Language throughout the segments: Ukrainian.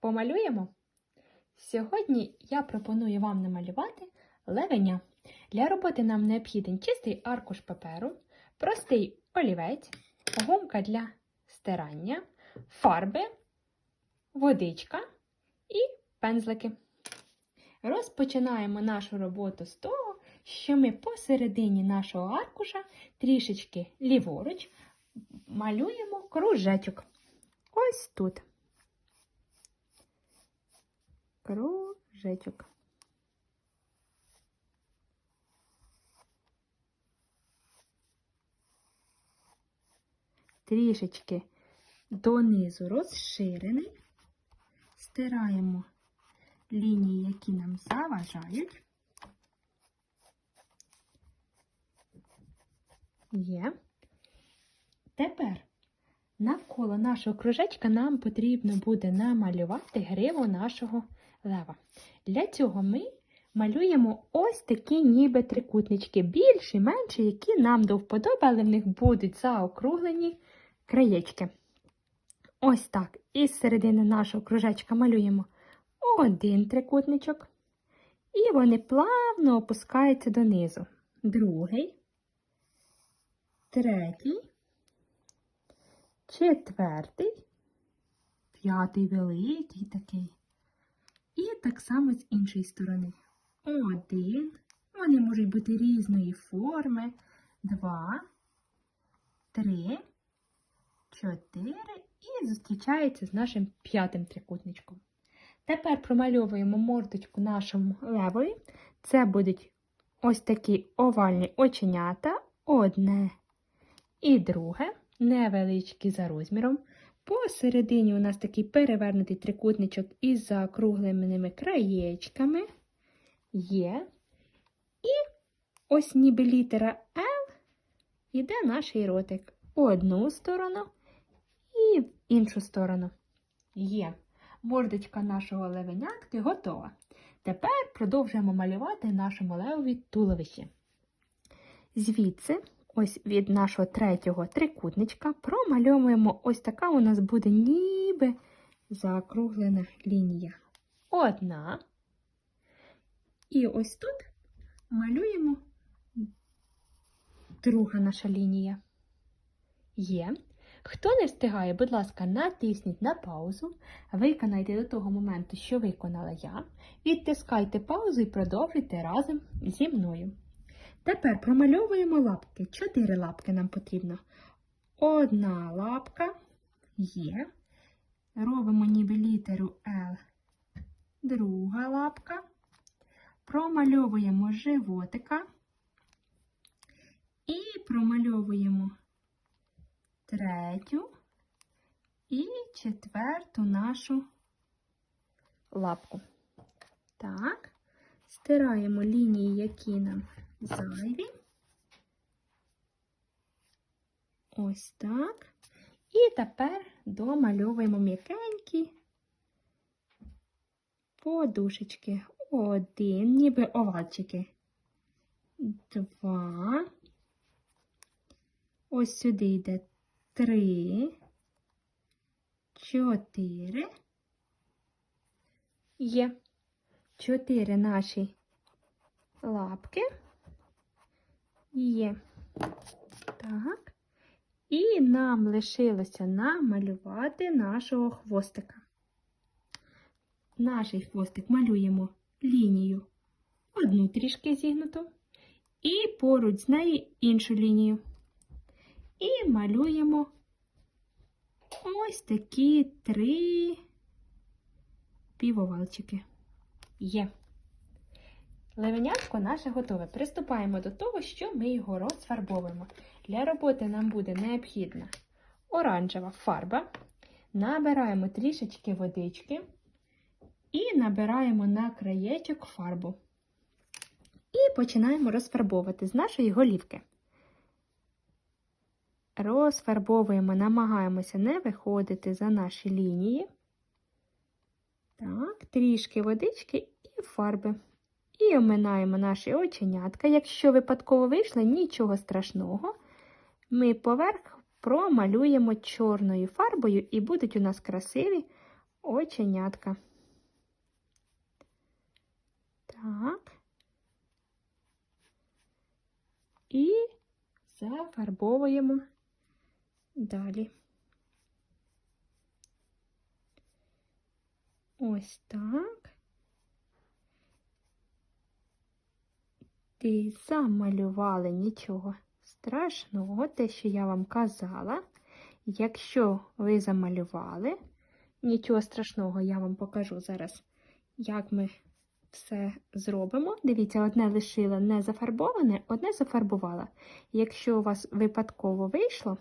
Помалюємо? Сьогодні я пропоную вам намалювати левеня. Для роботи нам необхіден чистий аркуш паперу, простий олівець, гумка для стирання, фарби, водичка і пензлики. Розпочинаємо нашу роботу з того, що ми посередині нашого аркуша трішечки ліворуч малюємо кружечок. Ось тут. Кружечок. Трішечки донизу розширений. Стираємо лінії, які нам заважають. Є. Тепер навколо нашого кружечка нам потрібно буде намалювати гриву нашого лева. Для цього ми малюємо ось такі ніби трикутнички, більші, менші, які нам до вподоби, але в них будуть заокруглені краєчки. Ось так. Із середини нашого кружечка малюємо один трикутничок. І вони плавно опускаються донизу. Другий, третій, четвертий, п'ятий великий такий. Так само з іншої сторони. Один. Вони можуть бути різної форми. Два, три, чотири і зустрічається з нашим п'ятим трикутничком. Тепер промальовуємо мордочку нашому левої. Це будуть ось такі овальні оченята, одне і друге, невеличкі за розміром. Посередині у нас такий перевернутий трикутничок із закругленими краєчками є. І ось ніби літера L іде наш ротик в одну сторону і в іншу сторону. Є. Мордочка нашого левенятки готова. Тепер продовжуємо малювати нашому левові туловище. Звідси, ось від нашого третього трикутничка, промальовуємо ось така у нас буде ніби закруглена лінія. Одна. І ось тут малюємо друга наша лінія. Є. Хто не встигає, будь ласка, натисніть на паузу, виконайте до того моменту, що виконала я. Відтискайте паузу і продовжуйте разом зі мною. Тепер промальовуємо лапки. Чотири лапки нам потрібно. Одна лапка є. Робимо ніби літеру L. Друга лапка. Промальовуємо животика. І промальовуємо третю і четверту нашу лапку. Так, стираємо лінії, які нам зайві. Ось так. І тепер домальовуємо м'якенькі подушечки. Один, ніби овальчики. Два. Ось сюди йде три, чотири. Є чотири наші лапки. Є. Так. І нам лишилося намалювати нашого хвостика. Наш хвостик малюємо лінію одну трішки зігнуту, і поруч з нею іншу лінію. І малюємо ось такі три півовалчики. Є. Левенятко наше готове. Приступаємо до того, що ми його розфарбовуємо. Для роботи нам буде необхідна оранжева фарба. Набираємо трішечки водички і набираємо на краєчок фарбу. І починаємо розфарбовувати з нашої голівки. Розфарбовуємо, намагаємося не виходити за наші лінії. Так, трішки водички і фарби. І оминаємо наші оченятка. Якщо випадково вийшло, нічого страшного. Ми поверх промалюємо чорною фарбою, і будуть у нас красиві оченятка. Так. І зафарбовуємо далі. Ось так. І замалювали нічого страшного, те, що я вам казала. Якщо ви замалювали, нічого страшного, я вам покажу зараз, як ми все зробимо. Дивіться, одне лишила не зафарбоване, одне зафарбувала. Якщо у вас випадково вийшло,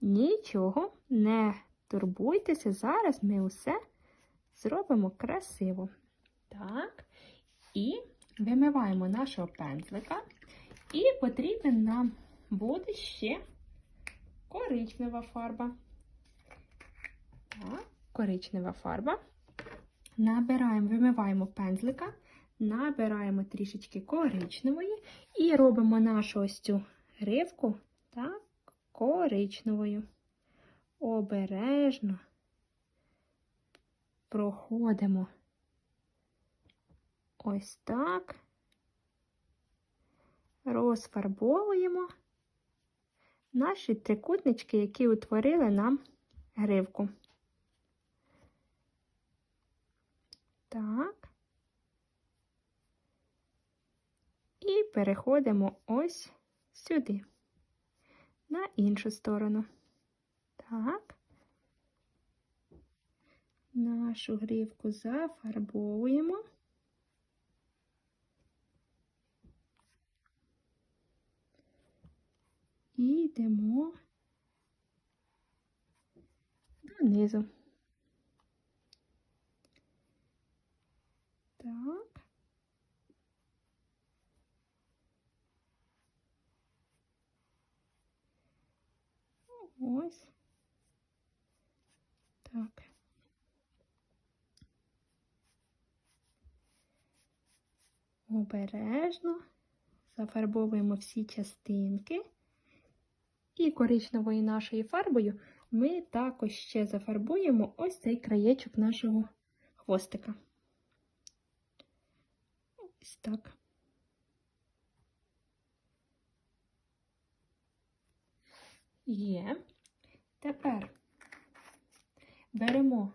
нічого, не турбуйтеся, зараз ми усе зробимо красиво. Так, і вимиваємо нашого пензлика, і потрібен нам буде ще коричнева фарба. Так, коричнева фарба. Набираємо, вимиваємо пензлика, набираємо трішечки коричневої і робимо нашу ось цю гривку так, коричневою. Обережно проходимо ось так, розфарбовуємо наші трикутнички, які утворили нам гривку. Так. І переходимо ось сюди, на іншу сторону. Так. Нашу гривку зафарбовуємо. І йдемо донизу. Так. Ось. Так. Обережно зафарбовуємо всі частинки. І коричневою нашою фарбою ми також ще зафарбуємо ось цей краєчок нашого хвостика. Ось так. Є. Тепер беремо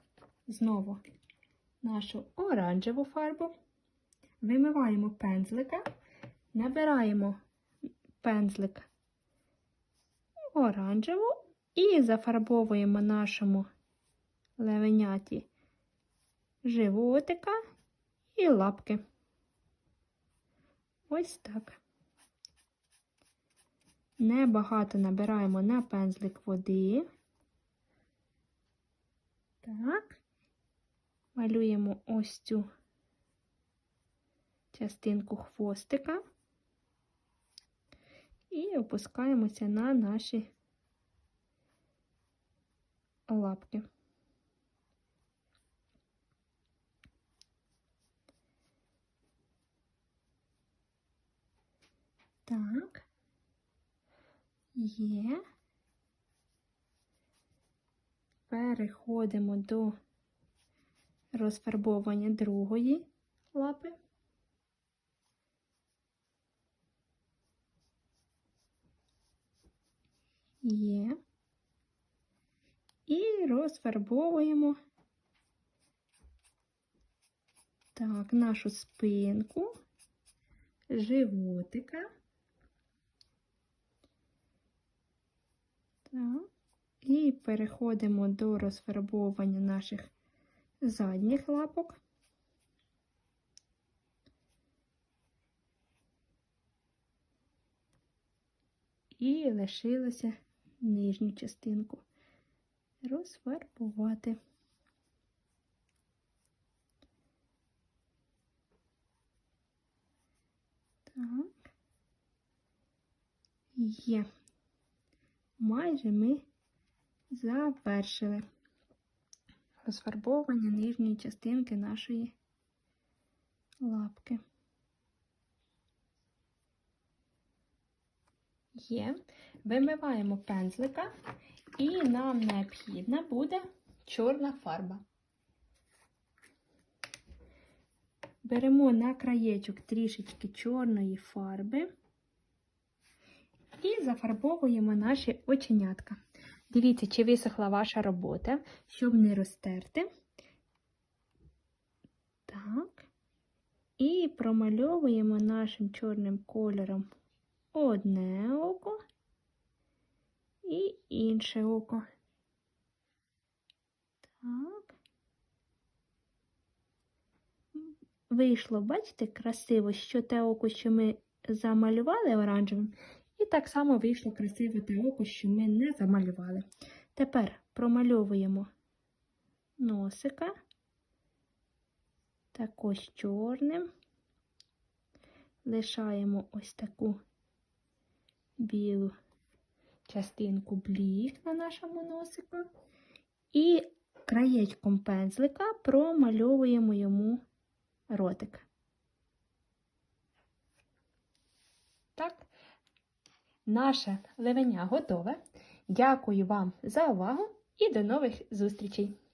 знову нашу оранжеву фарбу, вимиваємо пензлика, набираємо пензлик оранжеву і зафарбовуємо нашому левеняті животика і лапки. Ось так. Небагато набираємо на пензлик води. Так, малюємо ось цю частинку хвостика і опускаємося на наші лапки. Так, є. Переходимо до розфарбовування другої лапи. Є. І розфарбовуємо так, нашу спинку, животика. Так. І переходимо до розфарбовування наших задніх лапок. І лишилося нижню частинку розфарбувати. Так, є. Майже ми завершили розфарбовування нижньої частинки нашої лапки. Є. Вимиваємо пензлика, і нам необхідна буде чорна фарба. Беремо на краєчок трішечки чорної фарби і зафарбовуємо наші оченятка. Дивіться, чи висохла ваша робота, щоб не розтерти. Так. І промальовуємо нашим чорним кольором одне око і інше око. Так. Вийшло, бачите, красиво, що те око, що ми замалювали оранжевим, і так само вийшло красиво те око, що ми не замалювали. Тепер промальовуємо носика, також чорним, лишаємо ось таку білу частинку блік на нашому носику. І краєчком пензлика промальовуємо йому ротик. Так, наше ливеня готове. Дякую вам за увагу і до нових зустрічей!